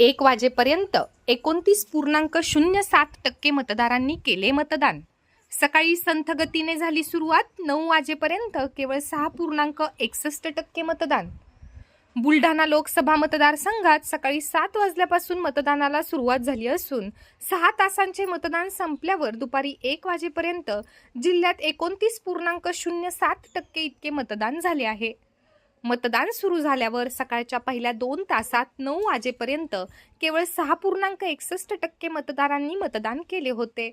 एक वाजेपर्यंत एकोणतीस पूर्णांक शून्य सात टक्के मतदारांनी केले मतदान. सकाळी संथगतीने झाली सुरुवात नऊ वाजेपर्यंत केवळ सहा पूर्णांक एकसष्ट टक्के मतदान. बुलढाणा लोकसभा मतदारसंघात सकाळी सात वाजल्यापासून मतदानाला सुरुवात झाली असून सहा तासांचे मतदान संपल्यावर दुपारी एक वाजेपर्यंत जिल्ह्यात एकोणतीस पूर्णांक शून्य सात टक्के इतके मतदान झाले आहे. मतदान सुरू झाल्यावर सकाळच्या पहिल्या दोन तासात नऊ वाजेपर्यंत केवळ सहा पूर्णांक एकसष्ट टक्के मतदारांनी मतदान केले होते.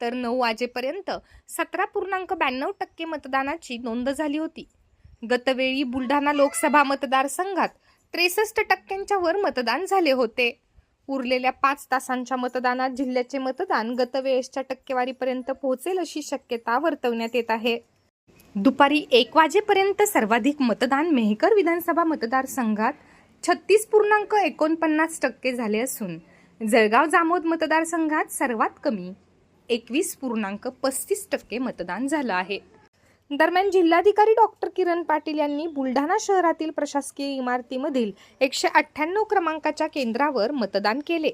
तर नऊ वाजेपर्यंत सतरा पूर्णांक ब्याण्णव टक्के मतदानाची नोंद झाली होती. गतवेळी बुलढाणा लोकसभा मतदारसंघात त्रेसष्ट टक्क्यांच्या वर मतदान झाले होते. उरलेल्या पाच तासांच्या मतदानात जिल्ह्याचे मतदान गतवेळेसच्या टक्केवारीपर्यंत पोहोचेल अशी शक्यता वर्तवण्यात येत आहे. दुपारी एक वाजेपर्यंत सर्वाधिक मतदान मेहकर विधानसभा मतदारसंघात छत्तीस पूर्णांक एकोणपन्नास टक्के झाले असून जळगाव जामोद मतदारसंघात सर्वात कमी एकवीस पूर्णांक पस्तीस टक्के मतदान झालं आहे. दरम्यान जिल्हाधिकारी डॉक्टर किरण पाटील यांनी बुलढाणा शहरातील प्रशासकीय इमारतीमधील एकशे अठ्ठ्याण्णव क्रमांकाच्या केंद्रावर मतदान केले.